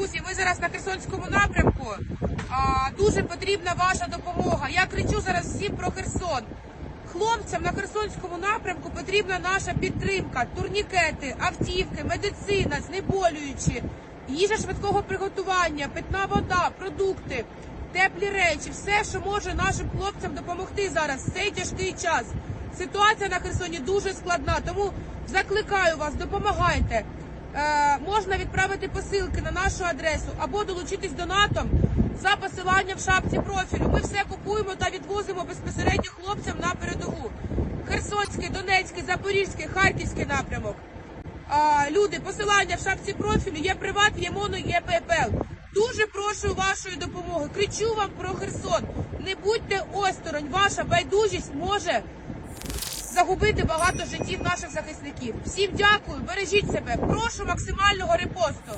Друзі, ви зараз на Херсонському напрямку. А, дуже потрібна ваша допомога. Я кричу зараз всім про Херсон. Хлопцям на Херсонському напрямку потрібна наша підтримка, турнікети, автівки, медицина, знеболюючі, їжа швидкого приготування, питна вода, продукти, теплі речі, все, що може нашим хлопцям допомогти зараз в цей тяжкий час. Ситуація на Херсоні дуже складна, тому закликаю вас, допомагайте. Е, можна відправити посилки на нашу адресу або долучитись донатом за посиланням в шапці профілю. Ми все купуємо та відвозимо безпосередньо хлопцям на передову. Херсонський, Донецький, Запорізький, Харківський напрямок. Люди, посилання в шапці профілю, є приват, є моно, є ППЛ. Дуже прошу вашої допомоги. Кричу вам про Херсон. Не будьте осторонь. Ваша байдужість може загубити багато життів наших захисників. Всім дякую, бережіть себе. Прошу максимального репосту.